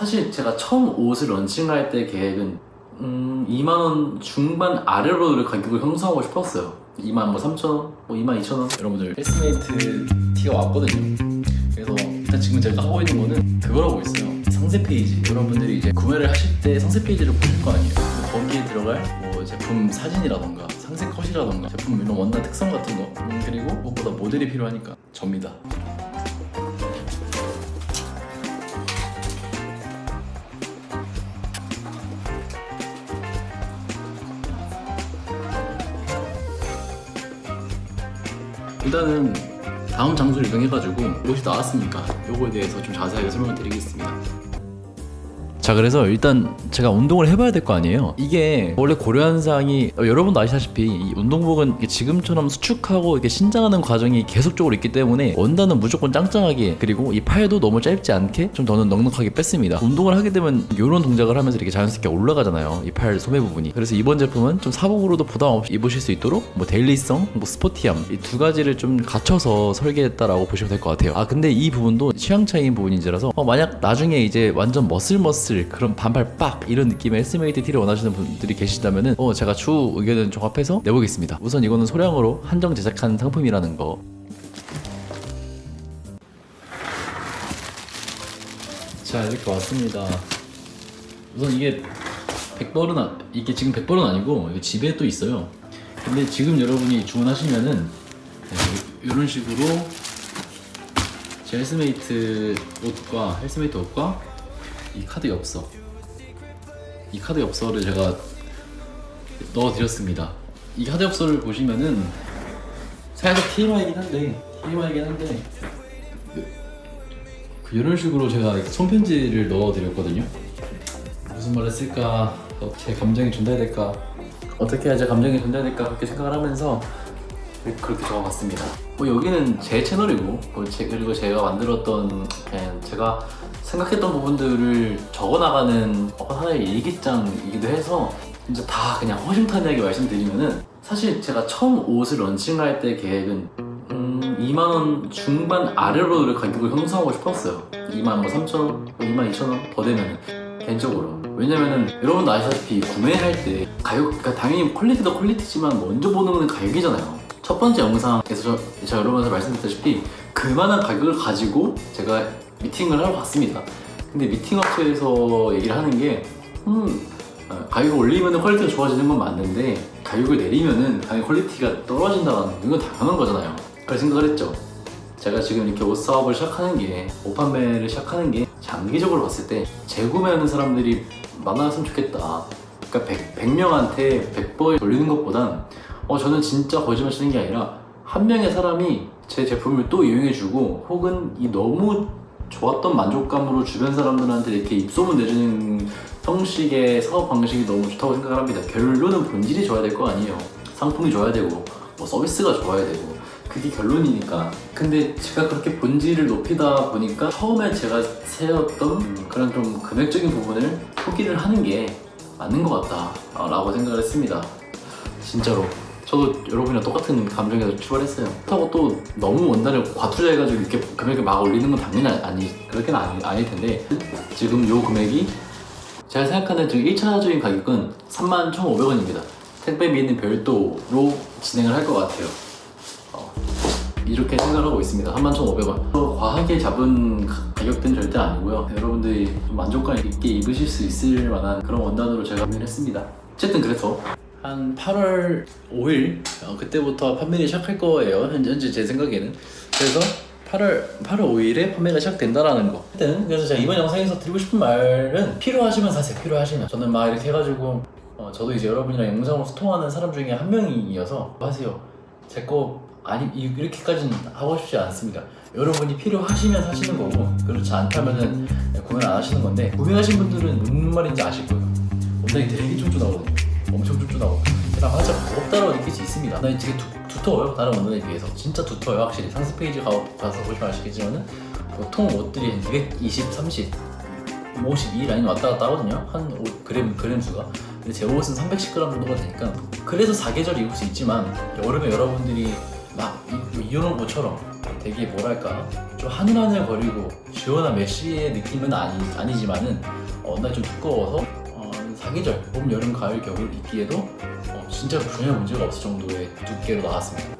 사실 제가 처음 옷을 런칭할 때 계획은 음, 2만원 중반 아래로 가격을 형성하고 싶었어요. 2만 뭐 3천원, 뭐 2만 2천원. 여러분들 헬스메이트 티가 왔거든요. 그래서 일단 지금 제가 하고 있는 거는 그걸 하고 있어요. 상세 페이지. 여러분들이 이제 구매를 하실 때 상세 페이지를 보실 거 아니에요. 거기에 들어갈 뭐 제품 사진이라던가 상세 컷이라던가 제품 이런 원단 특성 같은 거. 음, 그리고 무엇보다 모델이 필요하니까 접니다 일단은 다음 장소를 이동해가지고 옷이 나왔으니까 요거에 대해서 좀 자세하게 설명을 드리겠습니다. 자 그래서 일단 제가 운동을 해봐야 될 거 아니에요. 이게 원래 고려한상이 어, 여러분도 아시다시피 이 운동복은 지금처럼 수축하고 이렇게 신장하는 과정이 계속적으로 있기 때문에 원단은 무조건 짱짱하게 그리고 이 팔도 너무 짧지 않게 좀 더는 넉넉하게 뺐습니다. 운동을 하게 되면 이런 동작을 하면서 이렇게 자연스럽게 올라가잖아요 이 팔 소매 부분이. 그래서 이번 제품은 좀 사복으로도 부담 없이 입으실 수 있도록 뭐 데일리성 뭐 스포티함 이 두 가지를 좀 갖춰서 설계했다라고 보시면 될 것 같아요. 아 근데 이 부분도 취향 차이인 부분인지라서 어, 만약 나중에 이제 완전 머슬머슬 그런 반발 빡 이런 느낌의 헬스메이트 티를 원하시는 분들이 계시다면은 어 제가 추후 의견을 종합해서 내보겠습니다. 우선 이거는 소량으로 한정 제작한 상품이라는 거. 자 이렇게 왔습니다. 우선 이게 100벌은 아, 이게 지금 100벌은 아니고 집에 또 있어요. 근데 지금 여러분이 주문하시면은 이런 식으로 제 헬스메이트 옷과 헬스메이트 옷과 이 카드 엽서. 이 카드 엽서를 제가 넣어드렸습니다. 이 카드 엽서를 보시면은 살짝 TMI이긴 한데 TMI이긴 한데 그, 그 이런 식으로 제가 손편지를 넣어드렸거든요. 무슨 쓸까 어, 제 감정이 전달될까 어떻게 해야 제 감정이 전달될까 그렇게 생각을 하면서 그렇게 적어봤습니다. 뭐 여기는 제 채널이고 뭐 제- 그리고 제가 만들었던 제가 생각했던 부분들을 적어나가는 하나의 일기장이기도 해서 진짜 다 그냥 허심탄회하게 말씀드리면은 사실 제가 처음 옷을 런칭할 때 계획은 음, 2만 원 중반 아래로 가격을 형성하고 싶었어요. 2만 뭐 3천 원, 뭐 2만 2천 원 더 되면은 개인적으로 왜냐면은 여러분도 아시다시피 구매할 때 가격 그러니까 당연히 퀄리티도 퀄리티지만 먼저 보는 건 가격이잖아요. 첫 번째 영상에서 저, 제가 여러분한테 말씀드렸다시피 그만한 가격을 가지고 제가 미팅을 하러 갔습니다. 근데 미팅 업체에서 얘기를 하는 게 음, 어, 가격을 올리면 퀄리티가 좋아지는 건 맞는데 가격을 내리면은 당연히 퀄리티가 떨어진다는 이건 당연한 거잖아요. 그래서 생각을 했죠. 제가 지금 이렇게 옷 사업을 시작하는 게, 옷 판매를 시작하는 게 장기적으로 봤을 때 재구매하는 사람들이 많았으면 좋겠다. 그러니까 100, 명한테 100번 돌리는 것보단 어, 저는 진짜 거짓말 치는 게 아니라 한 명의 사람이 제 제품을 또 이용해주고 혹은 이 너무 좋았던 만족감으로 주변 사람들한테 이렇게 입소문 내주는 형식의 사업 방식이 너무 좋다고 생각을 합니다. 결론은 본질이 좋아야 될 거 아니에요. 상품이 좋아야 되고 뭐 서비스가 좋아야 되고 그게 결론이니까. 근데 제가 그렇게 본질을 높이다 보니까 처음에 제가 세웠던 그런 좀 금액적인 부분을 포기를 하는 게 맞는 것 같다라고 생각을 했습니다. 진짜로. 저도 여러분이랑 똑같은 감정에서 출발했어요. 그렇다고 또 너무 원단을 과투자해가지고 이렇게 금액을 막 올리는 건 당연히 아니, 그렇게는 아니, 아닐 텐데 지금 요 금액이 제가 생각하는 지금 1차적인 가격은 31,500원입니다. 택배 미는 별도로 진행을 할 것 같아요. 어, 이렇게 생각을 하고 있습니다. 31,500원. 또 과하게 잡은 가- 가격대는 절대 아니고요. 여러분들이 좀 만족감 있게 입으실 수 있을 만한 그런 원단으로 제가 구매를 했습니다. 어쨌든 그래서 한 8월 5일 어, 그때부터 판매를 시작할 거예요. 현재, 제 생각에는. 그래서 8월 8월 5일에 판매가 시작된다라는 거. 일단 그래서 제가 이번 영상에서 드리고 싶은 말은 필요하시면 사세요. 필요하시면. 저는 막 이렇게 해가지고 어, 저도 이제 여러분이랑 영상으로 소통하는 사람 중에 한 명이어서 하세요. 제 거 아니 이- 이렇게까지는 하고 싶지 않습니다. 여러분이 필요하시면 사시는 거고 그렇지 않다면은 구매 안 하시는 건데 구매하신 분들은 무슨 말인지 아실 거예요. 원단이 되게 쫀쫀하거든요. 엄청 쫀쫀하고 그냥 진짜 무겁다고 느낄 수 있습니다. 원단이 되게 두, 두터워요. 다른 원단에 비해서 진짜 두터워요. 확실히 상세 페이지 가, 가서 보시면 아시겠지만은 보통 옷들이 한 220, 30 52 라인 왔다 갔다 하거든요. 한 5g 그램 수가. 근데 제 옷은 310g 정도가 되니까 그래서 사계절 입을 수 있지만 여름에 여러분들이 막 이- 이런 것처럼 되게 뭐랄까 좀 하늘하늘 거리고 시원한 메쉬의 느낌은 아니, 아니지만은 어, 날좀 두꺼워서 어, 사계절 봄, 여름, 가을, 겨울 입기에도 어, 진짜 전혀 문제가 없을 정도의 두께로 나왔습니다.